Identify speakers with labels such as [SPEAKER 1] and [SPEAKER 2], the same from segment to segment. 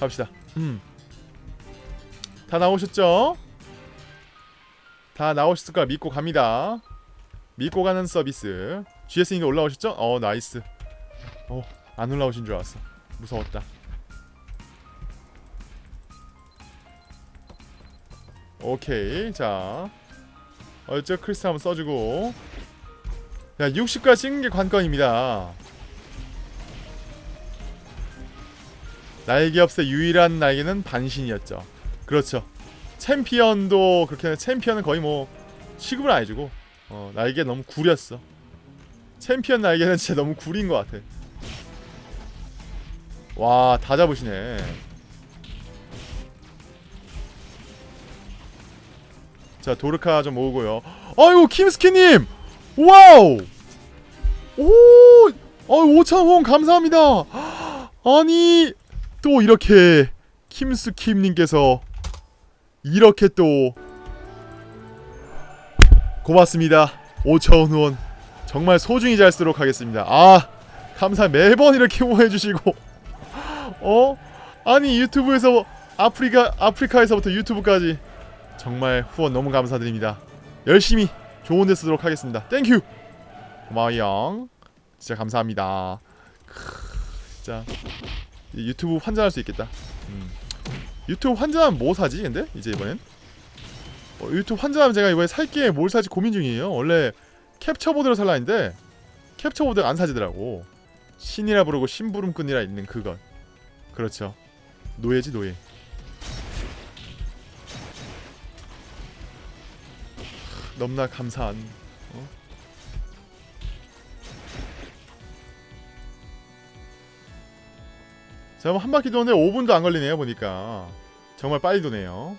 [SPEAKER 1] 갑시다. 음. 다 나오셨죠? 다 나오셨을 까 믿고 갑니다. 믿고 가는 서비스. GS님도 올라오셨죠? 어 나이스. 어안 올라오신 줄 알았어. 무서웠다. 오케이 자 어째 크리스 한번 써주고 야 60까지 찍는 게 관건입니다 날개 없의 유일한 날개는 반신이었죠. 그렇죠. 챔피언도 그렇게 챔피언은 거의 뭐 취급을 안 해주고 어, 날개 너무 구렸어. 챔피언 날개는 진짜 너무 구린 것 같아. 와 다 잡으시네. 자 도르카 좀 모으고요. 아이고 김스키님! 와우! 오! 아유 5천 후원 감사합니다. 아니 또 이렇게 김스킴님께서 이렇게 또 고맙습니다 5천 후원 정말 소중히 잘 쓰도록 하겠습니다 아 감사 매번 이렇게 후원해 주시고 어 아니 유튜브에서 아프리카 아프리카에서부터 유튜브까지 정말 후원 너무 감사드립니다. 열심히 좋은 데 쓰도록 하겠습니다. 땡큐. 고마워요. 진짜 감사합니다. 크, 진짜 이 유튜브 환전할 수 있겠다. 음. 유튜브 환전하면 뭐 사지? 근데 이제 이번엔 어, 유튜브 환전하면 제가 이번에 살게 뭘 사지 고민 중이에요. 원래 캡처보드로 살라 했는데 캡처보드 안 사지더라고. 신이라 부르고 심부름꾼이라 있는 그것. 그렇죠. 노예지 노예. 너무나 감사한 어? 자, 한 바퀴 도는데 5분도 안 걸리네요, 보니까. 정말 빨리 도네요.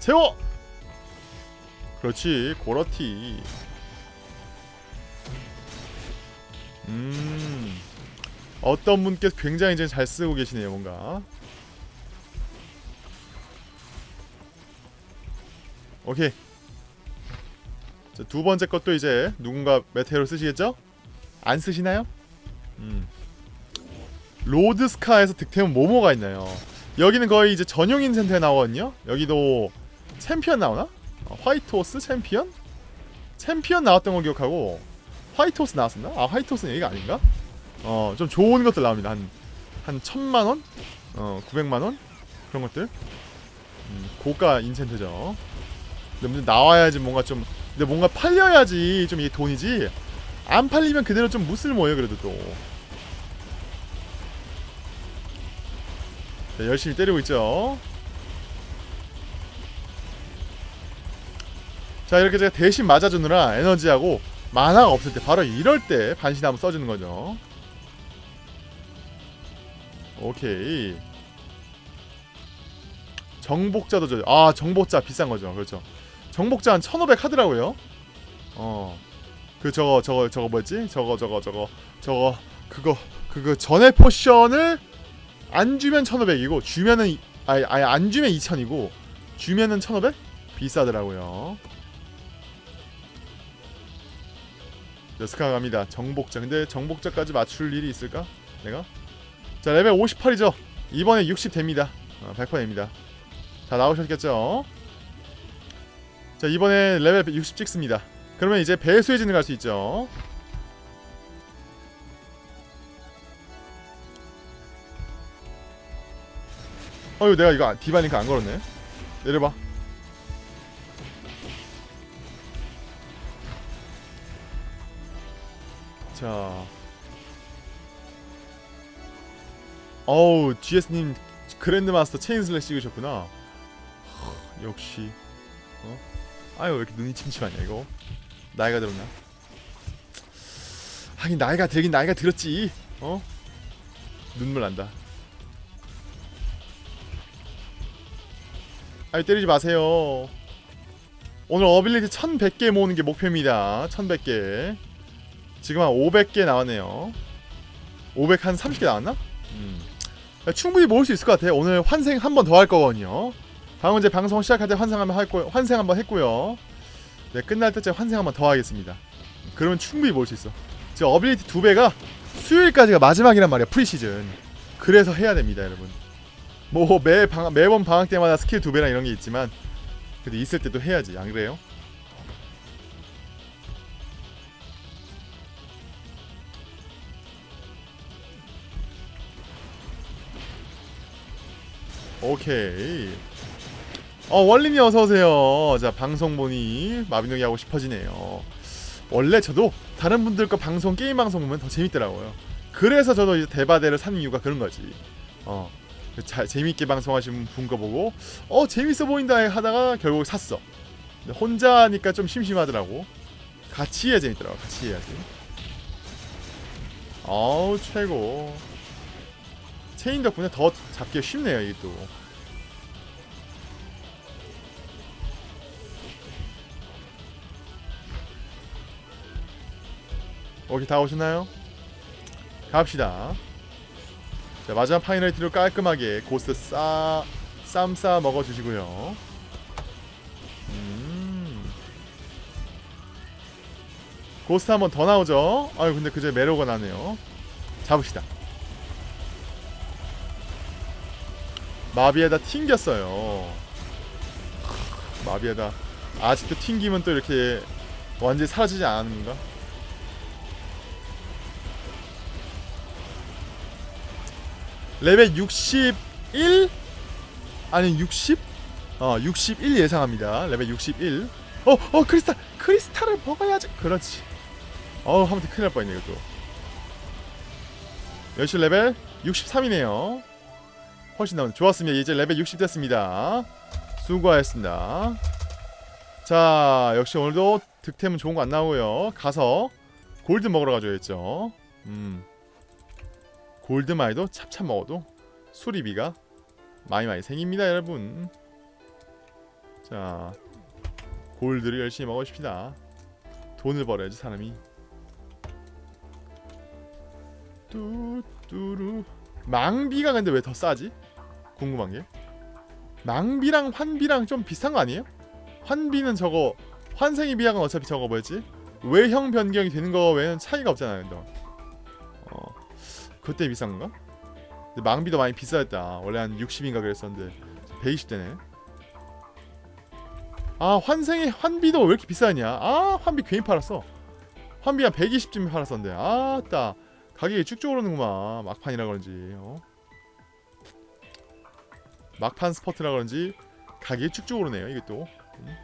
[SPEAKER 1] 채워! 그렇지, 고러티. 음. 어떤 분께서 굉장히 이제 잘 쓰고 계시네요, 뭔가. 오케이. 자, 두 번째 것도 이제 누군가 메테오를 쓰시겠죠? 안 쓰시나요? 음. 로드스카에서 득템은 뭐뭐가 있나요? 여기는 거의 이제 전용인 센터에 나오거든요. 여기도 챔피언 나오나? 어, 화이트호스 챔피언? 챔피언 나왔던 걸 기억하고 화이트호스 나왔었나? 아 화이트호스는 여기가 아닌가? 어 좀 좋은 것들 나옵니다. 한 한 천만 원, 어 900만 원 그런 것들. 음, 고가 인센트죠. 근데 문제 나와야지 뭔가 좀 근데 뭔가 팔려야지 좀 이게 돈이지 안 팔리면 그대로 좀 무쓸모예요 그래도 또 자, 열심히 때리고 있죠 자 이렇게 제가 대신 맞아주느라 에너지하고 만화가 없을 때 바로 이럴 때 반신하면 써주는 거죠 오케이 정복자도 줘. 아 정복자 비싼 거죠 그렇죠 정복자 한 1500 하더라고요. 어. 그 저거 저거 저거 뭐였지? 저거 저거 저거 저거 그거 그거 전에 포션을 안 주면 1500이고 주면은 이- 아니 아니 안 주면 2000이고 주면은 1500? 비싸더라고요. 여스카 갑니다. 정복자. 근데 정복자까지 맞출 일이 있을까? 내가? 자, 레벨 58이죠. 이번에 60 됩니다. 어, 100% 됩니다. 자, 나오셨겠죠? 자 이번에 레벨 60 찍습니다 그러면 이제 배수의 진을 갈 수 있죠 어휴 내가 이거 디바니까 안 걸었네. 내려봐. 자. 어우 GS님 그랜드마스터 체인슬랩 찍으셨구나. 하, 역시. 아유 왜 이렇게 눈이 침침하냐 이거? 나이가 들었나? 하긴 나이가 들긴 나이가 들었지. 어? 눈물 난다 아유 때리지 마세요 오늘 어빌리티 1100개 모으는 게 목표입니다 1100개 지금 한 500개 나왔네요 500 한 30개 나왔나? 음. 충분히 모을 수 있을 것 같아요 오늘 환생 한 번 더 할 거거든요 방금 이제 방송 시작할 때 환생 한번 할 거, 환생 한번 했고요. 네, 끝날 때쯤 환생 한번 더 하겠습니다. 그러면 충분히 볼수 있어. 지금 어빌리티 두 배가 수요일까지가 마지막이란 말이야 프리시즌. 그래서 해야 됩니다 여러분 뭐 매 방, 매번 방학 때마다 스킬 두 배나 이런 게 있지만 근데 있을 때도 해야지 안 그래요? 오케이 어 원림이 어서 오세요. 자 방송 보니 마비노기 하고 싶어지네요. 원래 저도 다른 분들 과 방송 게임 방송 보면 더 재밌더라고요. 그래서 저도 이제 대바대를 산 이유가 그런 거지. 어, 잘 재밌게 방송하시는 분거 보고 어 재밌어 보인다 하다가 결국 샀어. 근데 혼자니까 좀 심심하더라고. 같이 해야 재밌더라고. 같이 해야지. 어우 최고. 체인 덕분에 더 잡기 쉽네요 이게 또. 오케이 다 오셨나요? 갑시다. 자 마지막 파이널티로 깔끔하게 고스트 싸 쌈싸 먹어주시고요. 음. 고스트 한 번 더 나오죠? 아유 근데 그제 메로가 나네요. 잡읍시다. 마비에다 튕겼어요. 마비에다 아직도 튕기면 또 이렇게 완전히 사라지지 않는 건가? 레벨 61 아니 60? 어, 61 예상합니다. 레벨 61. 어, 어, 크리스탈. 크리스탈을 먹어야지. 그렇지. 어, 하면 큰일 날 뻔했네, 이것도. 열시 레벨 63이네요. 훨씬 나은 좋았습니다. 이제 레벨 60 됐습니다. 수고하셨습니다. 자, 역시 오늘도 득템은 좋은 거 안 나오고요. 가서 골드 먹으러 가줘야겠죠. 음. 골드마이도 찹찹 먹어도 수리비가 많이 많이 생깁니다 여러분 자 골드를 열심히 먹으십시다 돈을 벌어야지 사람이 뚜뚜루 망비가 근데 왜 더 싸지? 궁금한 게 망비랑 환비랑 좀 비슷한 거 아니에요? 환비는 저거 환생의 비약은 어차피 저거 뭐였지? 외형 변경이 되는 거 외에는 차이가 없잖아요 너. 어 그때 비싼 건가? 근데 망비도 많이 비싸졌다. 원래 한 60인가 그랬었는데 120대네. 아 환생의 환비도 왜 이렇게 비싸냐? 아 환비 괜히 팔았어. 환비 한 120쯤 팔았었는데 아따 가격이 쭉쭉 오르는구만 막판이라 그런지 어? 막판 스포트라 그런지 가격이 쭉쭉 오르네요 이게 또 음.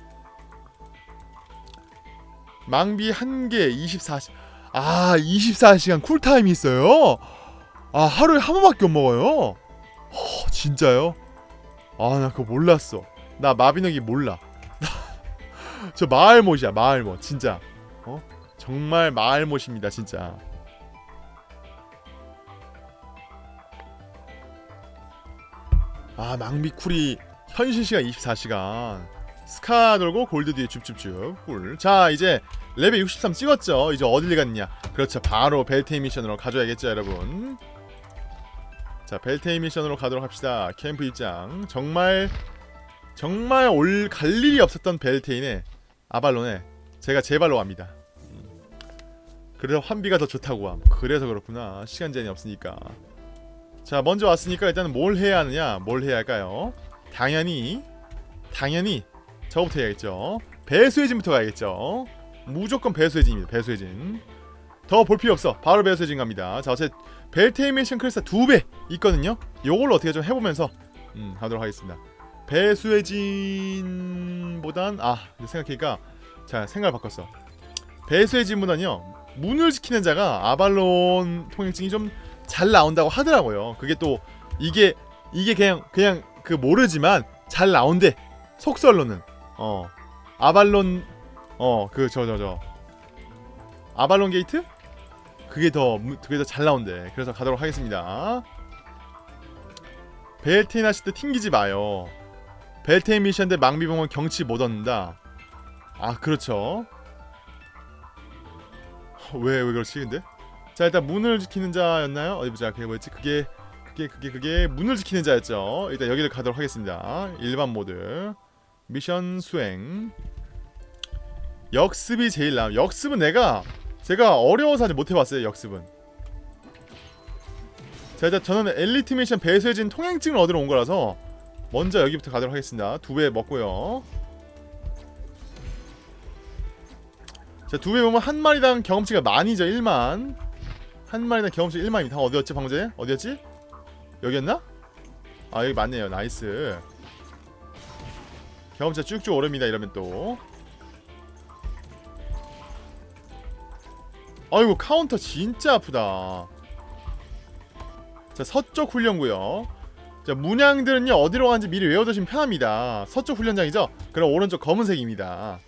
[SPEAKER 1] 망비 한 개 24시 아 24시간 쿨타임이 있어요? 아 하루에 한 번밖에 못 먹어요? 허, 진짜요? 아 나 그거 몰랐어. 나 마비노기 몰라. 저 마을못이야 마을못 진짜. 어? 정말 마을못입니다 진짜. 아 망비쿨이 현실 시간 24시간. 스카 돌고 골드 뒤에 줍줍줍. 꿀자 이제 레벨 63 찍었죠? 이제 어딜 갔냐? 그렇죠. 바로 벨테이 미션으로 가져야겠죠 여러분 자 벨테이 미션으로 가도록 합시다. 캠프 입장. 정말 정말 올 갈 일이 없었던 벨테인의 아발론에 제가 제 발로 갑니다. 음. 그래서 환비가 더 좋다고 함. 그래서 그렇구나. 시간 제한이 없으니까. 자 먼저 왔으니까 일단은 뭘 해야 하느냐 뭘 해야 할까요? 당연히 당연히 저부터 해야겠죠. 배수해진부터 가야겠죠. 무조건 배수해진입니다 배수해진. 더 볼 필요 없어. 바로 배수해진 갑니다. 자 어째 벨테이메이션 크리스타 두배 있거든요. 요걸로 어떻게 좀 해보면서 음, 하도록 하겠습니다. 배수해진보단 아 생각해니까 자 생각을 바꿨어. 배수해진보단요 문을 지키는 자가 아발론 통행증이 좀 잘 나온다고 하더라고요. 그게 또 이게 이게 그냥 그냥 그 모르지만 잘 나온대 속설로는. 어 아발론 어그 저 저 저. 아발론 게이트 그게 더 무- 그게 더 잘 나온대. 그래서 가도록 하겠습니다. 벨테인 하실 때 튕기지 마요. 벨테인 미션인데 망비 보면 경치 못 얻는다. 아 그렇죠. 왜왜 그렇지 근데? 자 일단 문을 지키는 자였나요? 어디 보자. 그게 뭐였지? 그게 그게 그게 그게 문을 지키는 자였죠. 일단 여기를 가도록 하겠습니다. 일반 모드. 미션 수행. 역습이 제일 나 역습은 내가 제가 어려워서 아직 못 해봤어요 역습은 자 일단 저는 엘리트 미션 배수해진 통행증을 얻으러 온 거라서 먼저 여기부터 가도록 하겠습니다. 두 배 먹고요. 자, 두 배 보면 한 마리당 경험치가 만이죠. 1만. 한 마리당 경험치 1만입니다. 어디였지, 전에? 어디였지? 여기였나? 아, 여기 맞네요. 나이스. 경험치가 쭉쭉 오릅니다. 이러면 또. 아이고, 카운터 진짜 아프다. 자, 서쪽 훈련구요. 자, 문양들은요, 어디로 가는지 미리 외워두시면 편합니다. 서쪽 훈련장이죠? 그럼 오른쪽 검은색입니다.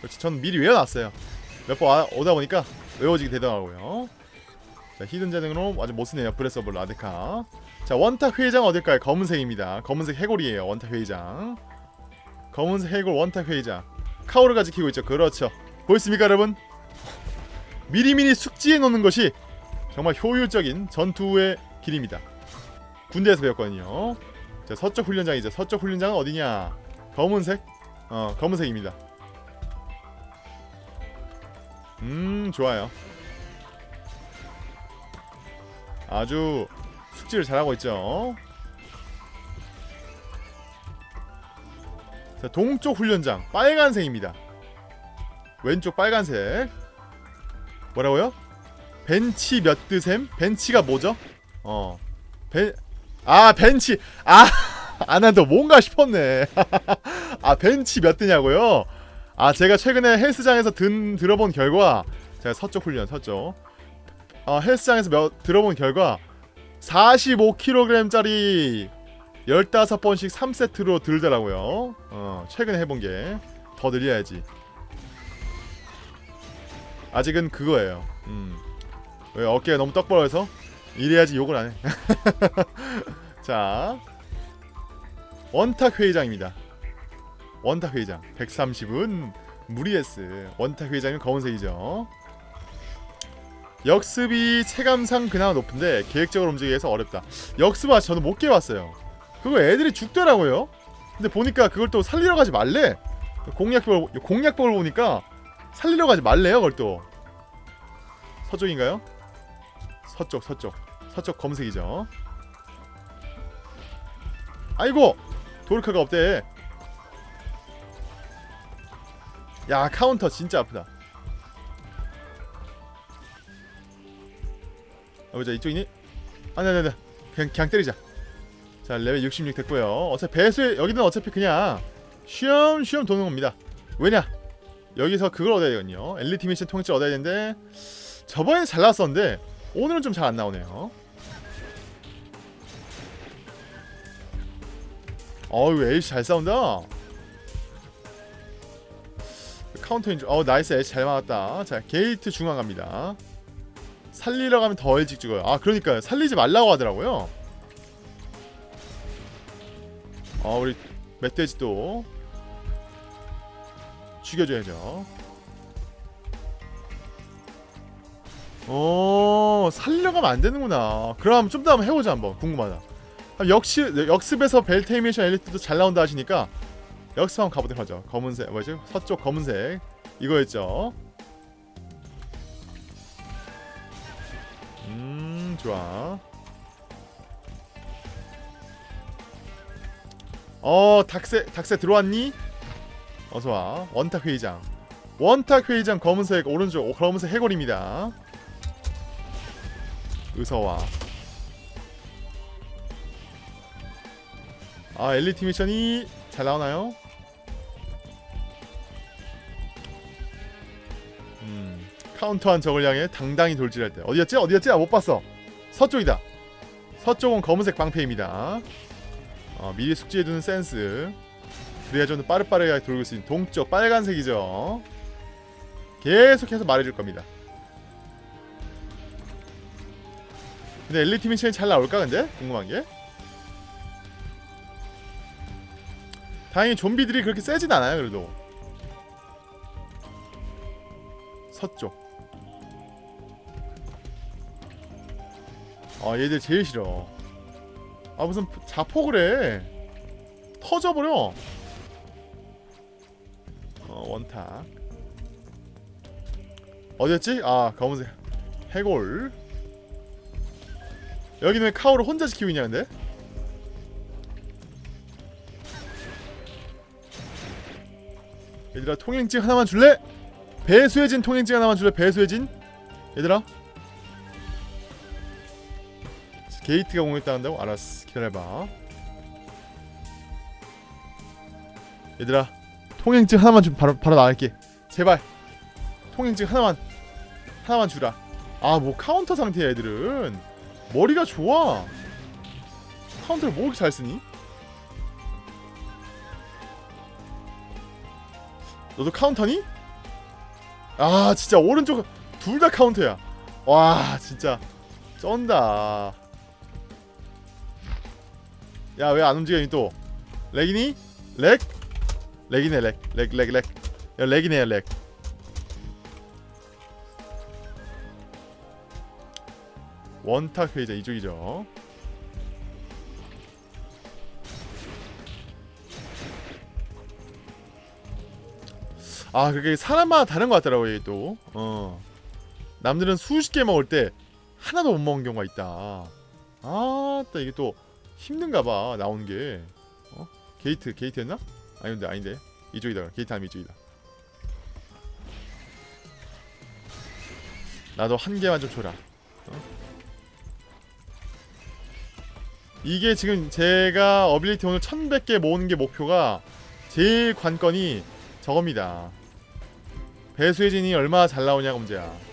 [SPEAKER 1] 그렇지, 전 미리 외워놨어요. 몇 번 오다 보니까 외워지게 되더라고요. 자, 히든 재능으로 아주 못 쓰네요. 브레스 오브 라데카. 자, 원탁 회의장 어딜까요? 검은색입니다. 검은색 해골이에요. 원탁 회의장. 검은색 해골 원탁 회의장. 카오르가 지키고 있죠. 그렇죠. 보였습니까, 여러분? 미리미리 숙지해 놓는 것이 정말 효율적인 전투의 길입니다. 군대에서 배웠거든요. 자, 서쪽 훈련장이죠. 서쪽 훈련장은 어디냐? 검은색? 어, 검은색입니다. 음, 좋아요. 아주 숙지를 잘하고 있죠. 자, 동쪽 훈련장 빨간색입니다. 왼쪽 빨간색. 뭐라고요? 벤치 몇 드셈? 벤치가 뭐죠? 어. 벤, 아, 벤치. 아, 아, 난또 뭔가 싶었네. 아, 벤치 몇 드냐고요? 아, 제가 최근에 헬스장에서 든, 들어본 결과, 제가 서쪽 훈련, 서쪽. 어, 헬스장에서 몇, 들어본 결과, 45kg짜리 15번씩 3세트로 들더라고요. 어, 최근에 해본 게. 더 늘려야지. 아직은 그거예요. 음. 왜 어깨가 너무 떡 벌어서 이래야지 욕을 안 해. 자 원탁 회의장입니다. 원탁 회의장 130은 무리에스 원탁 회의장은 검은색이죠. 역습이 체감상 그나마 높은데 계획적으로 움직이기 위해서 어렵다. 역습 아 저는 못 깨봤어요. 그거 애들이 죽더라고요. 근데 보니까 그걸 또 살리러 가지 말래. 공략법을 공략법을 보니까 살리러 가지 말래요. 그걸 또. 서쪽인가요? 서쪽 서쪽. 서쪽 검색이죠. 아이고! 도르카가 없대. 야 카운터 진짜 아프다. 어 보자 이쪽이니? 아니 아니 아니 그냥, 그냥 때리자. 자 레벨 66 됐고요. 어차피 배수에 여기는 어차피 그냥 쉬엄쉬엄 도는 겁니다. 왜냐 여기서 그걸 얻어야 되거든요 엘리트 미션 통일지 얻어야 되는데 저번에 잘 나왔었는데 오늘은 좀 잘 안 나오네요. 어우 에이씨 잘 싸운다. 카운터인 줄. 어 나이스 에이씨 잘 막았다. 자 게이트 중앙 갑니다. 살리러 가면 더 일찍 죽어요. 아 그러니까요. 살리지 말라고 하더라고요. 어 우리 멧돼지도 죽여줘야죠. 어 살리러 가면 안 되는구나. 그럼 좀 더 한번 해보자 한번 궁금하다. 아, 역시 역습에서 벨테이미션 엘리트도 잘 나온다 하시니까 역습 한번 가보도록 하죠. 검은색 뭐지? 서쪽 검은색 이거였죠. 음 좋아. 어 닥세 닥세 들어왔니? 어서 와 원탁 회의장. 원탁 회의장 검은색 오른쪽 검은색 해골입니다. 의서와 아 엘리트 미션이 잘 나오나요? 음 카운터한 적을 향해 당당히 돌진할 때 어디였지? 어디였지? 아 못 봤어 서쪽이다 서쪽은 검은색 방패입니다 어, 미리 숙지해두는 센스 그래야 좀 빠르빠르게 돌고 있는 동쪽 빨간색이죠. 계속해서 말해줄 겁니다. 근데 엘리트 미션이 잘 나올까 근데? 궁금한 게? 다행히 좀비들이 그렇게 세진 않아요 그래도. 서쪽 아 얘들 제일 싫어. 아 무슨 자폭을 해. 터져버려 어 원탁 어디였지? 아 검은색 해골 여기는 왜 카오를 혼자 지키고 있냐 근데? 얘들아 통행증 하나만 줄래? 배수해진 통행증 하나만 줄래? 배수해진? 얘들아 게이트가 공격다 한다고? 알았어 기다려봐 얘들아 통행증 하나만 좀 바로 바로 나갈게. 제발. 통행증 하나만 하나만 주라. 아 뭐 카운터 상태야 애들은. 머리가 좋아. 카운터를 뭐 이렇게 잘 쓰니? 너도 카운터니? 아 진짜 오른쪽 둘 다 카운터야. 와 진짜. 쩐다. 야 왜 안 움직여니 또? 렉이니? 렉? 렉이네 렉 렉 렉 렉 야 렉이네 렉 원탁 회의자 이쪽이죠. 아 그게 사람마다 다른 것 같더라고 이게 또. 어. 남들은 수십 개 먹을 때 하나도 못 먹은 경우가 있다. 아따 이게 또 힘든가 봐 나오는 게. 어? 게이트 게이트였나? 아닌데 아닌데. 이쪽이다. 게이트 아니면 이쪽이다. 나도 한 개만 좀 줘라. 어? 이게 지금 제가 어빌리티 오늘 1100개 모으는 게 목표가 제일 관건이 저겁니다. 배수의 진이 얼마나 잘 나오냐가 문제야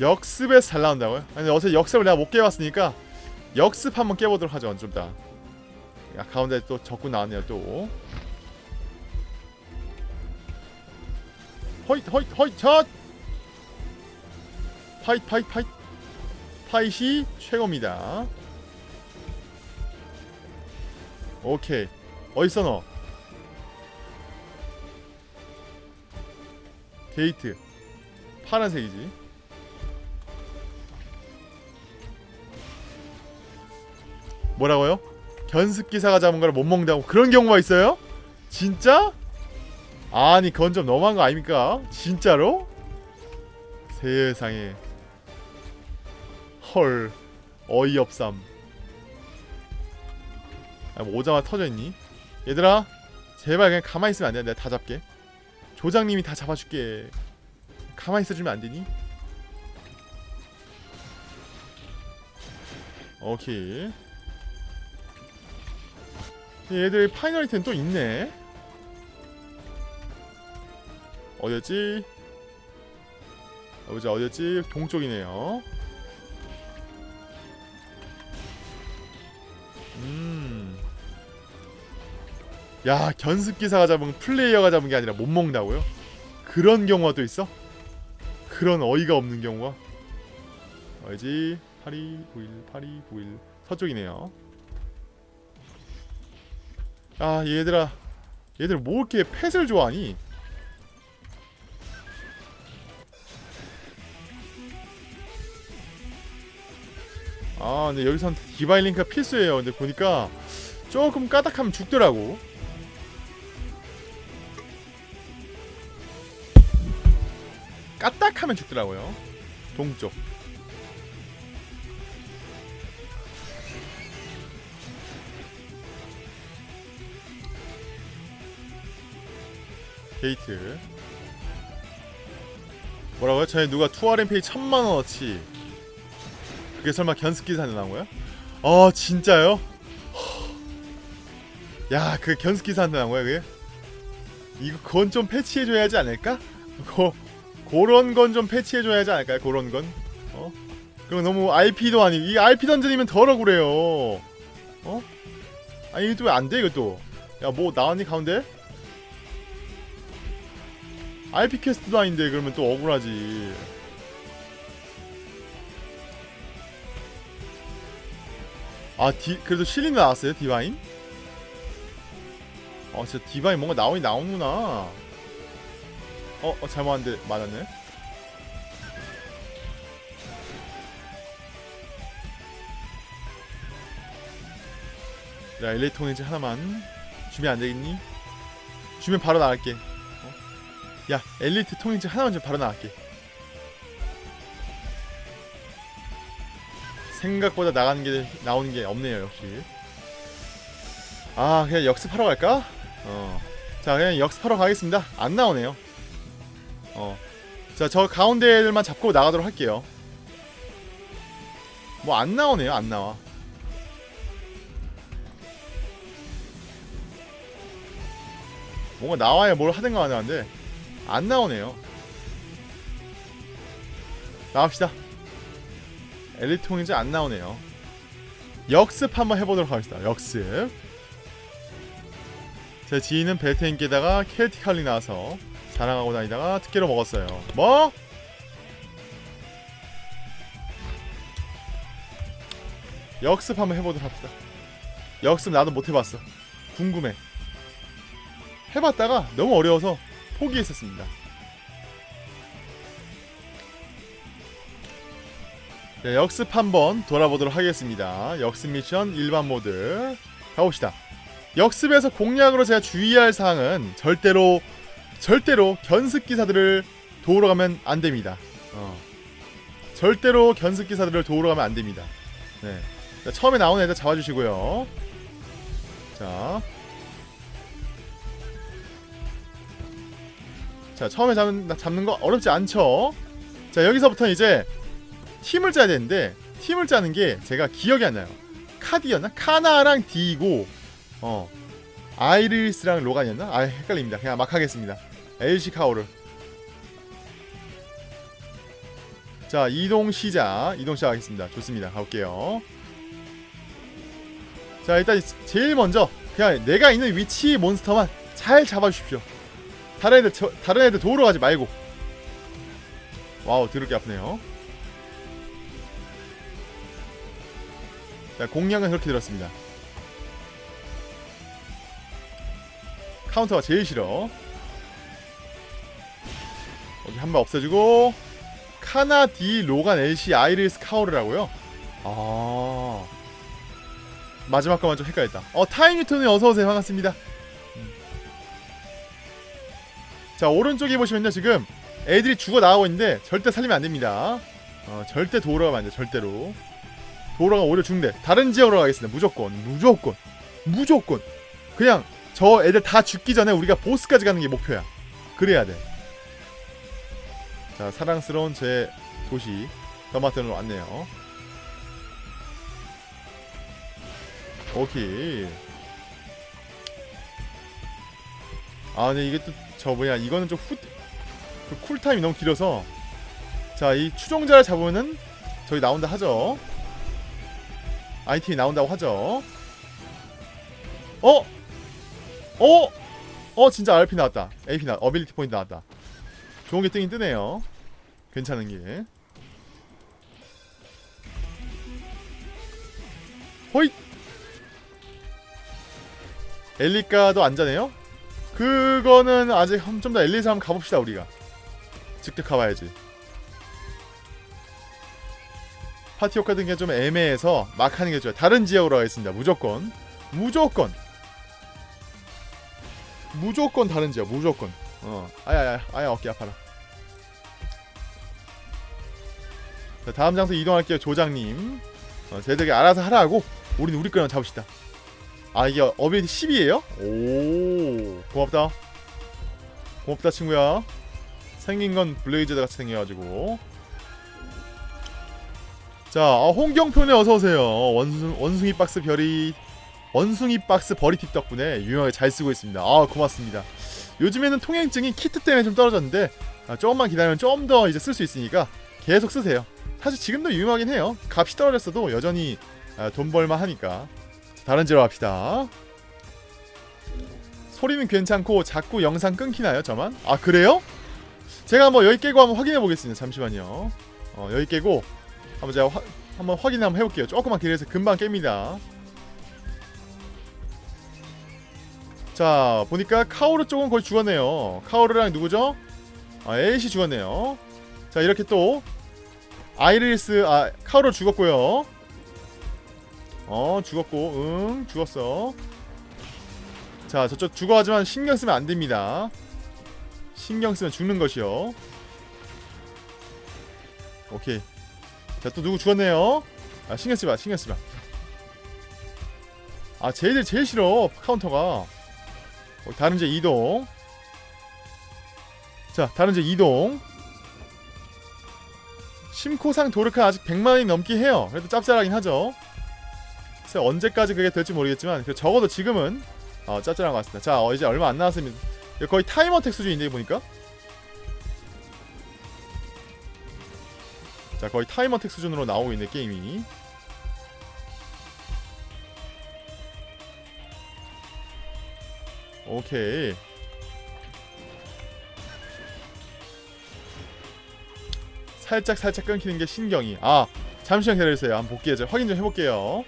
[SPEAKER 1] 역습에서 잘 나온다고요? 아니 어제 역습을 내가 못 깨봤으니까 역습 한번 깨보도록 하죠 좀 이따 야 가운데 또 적군 나왔네요 또. 허잇 허잇 허잇 샷! 파이트 파이트 파이트. 파이시 최고입니다. 오케이. 어딨어 너 게이트. 파란색이지 뭐라고요? 견습 기사가 잡은 걸 못 먹는다고 그런 경우가 있어요? 진짜? 아니 그건 좀 너무한 거 아닙니까? 진짜로? 세상에 헐 어이없삼 아, 뭐 오자마자 터져있니? 얘들아 제발 그냥 가만히 있으면 안돼 내가 다 잡게 조장님이 다 잡아줄게 가만히 있어주면 안되니? 오케이 얘들 파이널리티는 또 있네 어디였지? 어디지 어디였지? 동쪽이네요 음. 야 견습기사가 잡은 플레이어가 잡은 게 아니라 못 먹는다고요? 그런 경우가 또 있어? 그런 어이가 없는 경우가 어디지? 82, 91, 82, 91 서쪽이네요 아 얘들아. 얘들 뭐 이렇게 펫을 좋아하니? 아 근데 여기선 디바인 링크가 필수예요. 근데 보니까 조금 까딱하면 죽더라고. 까딱하면 죽더라고요. 동쪽 게이트 뭐라고요? 전에 누가 투어램페이 천만원어치 그게 설마 견스키사한테 나온 거야? 어 진짜요? 야 그 견스키사한테 나온 거야 그게? 이거 그건 좀 패치해줘야 하지 않을까? 고, 그런 건 좀 패치해줘야 하지 않을까요? 그런 건? 어? 그거 너무 RP도 아니고 이 RP 던전이면 덜어 그래요 어? 아니 이것도 왜안돼 이것도 야뭐 나왔니 가운데? RP 퀘스트도 아닌데 그러면 또 억울하지 아 디, 그래도 실린 나왔어요 디바인? 어 진짜 디바인 뭔가 나오긴 나오구나 어, 어 잘못한데 맞았네 야 LA 통행증 하나만 주면 안 되겠니? 주면 바로 나갈게. 어? 야 엘리트 통행증 하나만 좀 바로 나갈게. 생각보다 나가는 게 나오는 게 없네요 역시. 아 그냥 역습하러 갈까? 어. 자 그냥 역습하러 가겠습니다. 안 나오네요. 어. 자 저 가운데 애들만 잡고 나가도록 할게요. 뭐 안 나오네요 안 나와. 뭔가 나와야 뭘 하든가 하는데 안 나오네요. 나갑시다. 엘리트 통인지 안 나오네요. 역습 한번 해보도록 하겠습니다. 역습. 제 지인은 켈틱 할리 나와서 자랑하고 다니다가 특기로 먹었어요. 뭐? 역습 한번 해보도록 합시다. 역습 나도 못 해봤어. 궁금해. 해봤다가 너무 어려워서 포기했었습니다. 네, 역습 한번 돌아보도록 하겠습니다. 역습 미션 일반 모드 가봅시다. 역습에서 공략으로 제가 주의할 사항은 절대로 절대로 견습 기사들을 도우러 가면 안 됩니다. 어. 절대로 견습 기사들을 도우러 가면 안 됩니다. 네. 자, 처음에 나오는 애들 잡아주시고요. 자, 자 처음에 잡는, 잡는 거 어렵지 않죠? 자 여기서부터 이제 팀을 짜야 되는데 팀을 짜는 게 제가 기억이 안 나요. 카디였나? 카나랑 디고 어 아이리스랑 로간이었나? 아 헷갈립니다. 그냥 막 하겠습니다. 엘시 카오르. 자 이동 시작 이동 시작하겠습니다. 좋습니다. 가볼게요. 자 일단 제일 먼저 그냥 내가 있는 위치 몬스터만 잘 잡아주십시오. 다른 애들 저, 다른 애들 도우러 가지 말고. 와우 드럽게 아프네요. 자 공략은 그렇게 들었습니다. 카운터가 제일 싫어. 여기 한번 없애주고 카나 디 로간 엘시 아이리스 카오르라고요. 아 마지막 거만 좀 헷갈렸다. 어 타임 뉴턴이 어서 오세요 반갑습니다. 자 오른쪽에 보시면요 지금 애들이 죽어 나가고 있는데 절대 살리면 안 됩니다. 어, 절대 도우러 가면 안 돼. 절대로. 도우러 가면 오히려 죽는데 다른 지역으로 가겠습니다. 무조건 무조건 무조건 그냥 저 애들 다 죽기 전에 우리가 보스까지 가는 게 목표야. 그래야 돼. 자 사랑스러운 제 도시 더마트로 왔네요. 오케이. 아 근데 이게 또 저 뭐야 이거는 좀 후, 그 쿨타임이 너무 길어서. 자 이 추종자를 잡으면은 저기 나온다 하죠. 아이템이 나온다고 하죠. 어? 어? 어 진짜 RP 나왔다. AP 나 어빌리티 포인트 나왔다. 좋은 게 뜨긴 뜨네요. 괜찮은 게. 호잇! 엘리카도 안자네요 그거는 아직 좀더 엘리사 한번 가봅시다 우리가. 직접 가봐야지. 파티 효과 등게 좀 애매해서 막 하는 게 좋아요. 다른 지역으로 가겠습니다. 무조건. 무조건. 무조건 다른 지역. 무조건. 어. 아야야 아야 어깨 아파라. 자 다음 장소 이동할게요 조장님. 어, 쟤들에게 알아서 하라고. 우린 우리 거랑 잡읍시다 아 이게 어빌리티 10이에요? 오. 고맙다. 고맙다 친구야. 생긴 건 블레이즈드 같이 생겨가지고. 자 어, 홍경표네 어서오세요. 원숭, 원숭이 박스 별이 원숭이 박스 버리팁 덕분에 유용하게 잘 쓰고 있습니다. 아 고맙습니다. 요즘에는 통행증이 키트 때문에 좀 떨어졌는데 아, 조금만 기다리면 좀 더 이제 쓸 수 있으니까 계속 쓰세요. 사실 지금도 유용하긴 해요. 값이 떨어졌어도 여전히 아, 돈 벌만 하니까 다른 지로 갑시다. 소리는 괜찮고 자꾸 영상 끊기나요, 저만? 아 그래요? 제가 한번 여기 깨고 한번 확인해 보겠습니다. 잠시만요. 어 여기 깨고 한번 제가 화, 한번 확인 한번 해볼게요. 조금만 기다려서 금방 깹니다. 자 보니까 카오르 쪽은 거의 죽었네요. 카오르랑 누구죠? 아 에이시 죽었네요. 자 이렇게 또 아이리스 아 카오르 죽었고요. 어 죽었고 응 죽었어. 자 저쪽 죽어 하지만 신경 쓰면 안 됩니다. 신경 쓰면 죽는 것이요. 오케이. 자 또 누구 죽었네요? 아 신경 쓰지 마 신경 쓰지 마아 쟤들 제일 싫어 카운터가. 어, 다른 제 이동. 자 다른 제 이동. 심코상 도르카 아직 100만이 넘긴 해요. 그래도 짭짤하긴 하죠 글쎄 언제까지 그게 될지 모르겠지만 그 적어도 지금은 어, 짭짤한 것 같습니다. 자 어, 이제 얼마 안 남았습니다. 거의 타임어택 수준인데 보니까? 자 거의 타임어택 수준으로 나오고 있는 게임이. 오케이. 살짝 살짝 끊기는 게 신경이. 아 잠시만 기다려주세요. 한번 볼게요 제가 확인 좀 해볼게요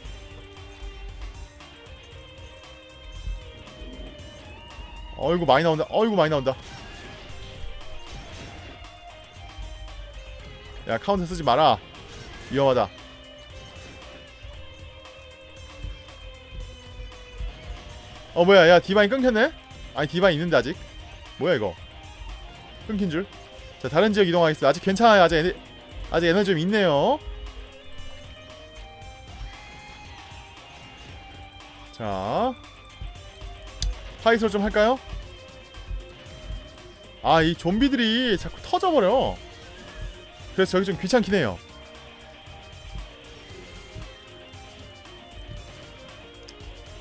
[SPEAKER 1] 어이구 많이 나온다. 어이구 많이 나온다. 야 카운터 쓰지 마라. 위험하다. 어 뭐야? 야 디바인 끊겼네? 아니 디바인 있는데 아직? 뭐야 이거? 끊긴 줄 자 다른 지역 이동하겠습니다. 아직 괜찮아요. 아직 에너, 아직 에너지 좀 있네요. 자. 파이스로 좀 할까요? 아 이 좀비들이 자꾸 터져버려. 그래서 저기 좀 귀찮긴 해요.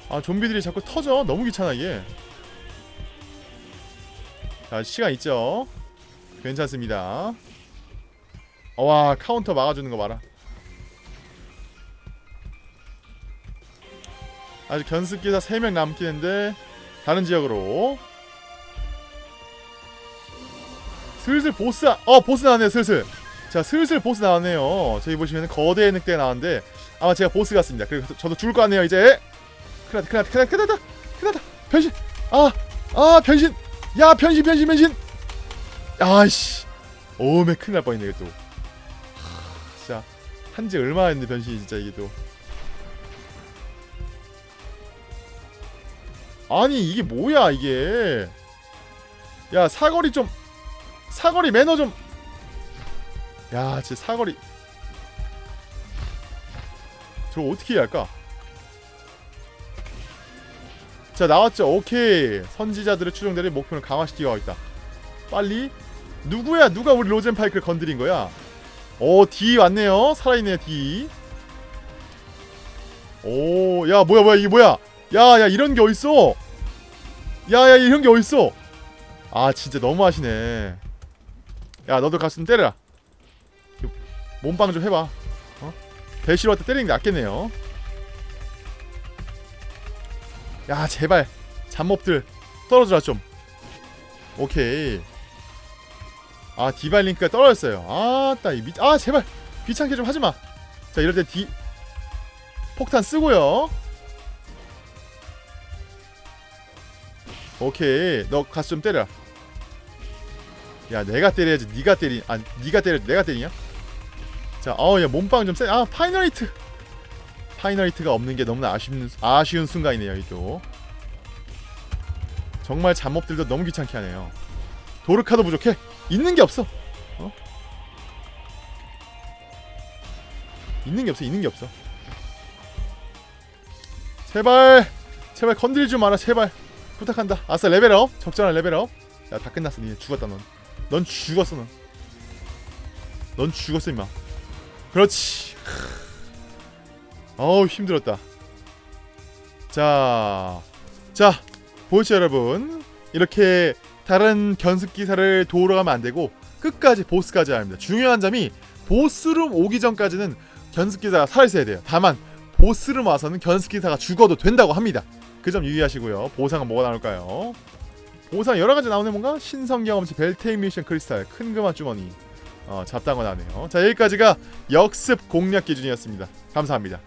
[SPEAKER 1] 아 좀비들이 자꾸 터져. 너무 귀찮아 이게. 자 시간 있죠? 괜찮습니다. 어, 와 카운터 막아주는 거 봐라. 아직 견습기사 3명 남기는데 다른 지역으로 슬슬 보스 아- 어 보스 나왔네요 슬슬. 자 슬슬 보스 나왔네요. 저기 보시면 거대 늑대 나왔는데 아마 제가 보스 같습니다. 그리고 저도 죽을 것 같네요 이제. 큰일 났다 큰일 났다 큰일 났다 큰일 났다. 변신. 아아 변신. 야 변신 변신 변신. 아이씨. 오메 큰일 날 뻔했네 이게 또. 하, 진짜. 한지 얼마 했는데 변신이 진짜 이게 또. 아니 이게 뭐야 이게? 야 사거리 좀 사거리 매너 좀. 야, 진짜 사거리. 저거 어떻게 해야 할까? 자 나왔죠? 오케이. 선지자들의 추종대를 목표를 강화시키고 있다. 빨리. 누구야? 누가 우리 로젠파이크를 건드린 거야? 오 D 왔네요. 살아있네요 D 오 야 뭐야 뭐야 이게 뭐야? 야 야 이런 게 어딨어? 야 야 이런 게 어딨어? 아 진짜 너무하시네 야 너도 가슴 때려라. 몸빵 좀 해봐. 어? 배시로한테 때리는 게 낫겠네요. 야 제발. 잡몹들. 떨어져라 좀. 오케이. 아 디발 링크가 떨어졌어요. 아따 이 미... 아 제발. 귀찮게 좀 하지마. 자 이럴 때 디 폭탄 쓰고요. 오케이. 너 가서 좀 때려 야 내가 때려야지. 네가 때리 아 네가 때려 내가 때리냐? 자 어야 몸빵 좀 세 아 파이널히트! 파이널히트가 없는 게 너무나 아쉬운 아쉬운 순간이네요 이또 정말 잡몹들도 너무 귀찮게 하네요. 도르카도 부족해. 있는 게 없어. 어? 있는 게 없어 있는 게 없어. 제발 제발 건들지 마라 제발. 부탁한다. 아싸 레벨업. 적절한 레벨업. 야 다 끝났어 니 죽었다 넌 넌 죽었어 넌. 넌 죽었어 임마. 그렇지. 어우 힘들었다. 자, 자 보이시죠 여러분? 이렇게 다른 견습 기사를 도우러 가면 안 되고 끝까지 보스까지 합니다. 중요한 점이 보스룸 오기 전까지는 견습 기사가 살아 있어야 돼요. 다만 보스룸 와서는 견습 기사가 죽어도 된다고 합니다. 그 점 유의하시고요. 보상은 뭐가 나올까요 보상 여러 가지 나오네. 뭔가 신성 경험치 벨테임 미션 크리스탈 큰 그만 주머니. 어, 잡다거 나네요. 자 여기까지가 역습 공략 기준이었습니다. 감사합니다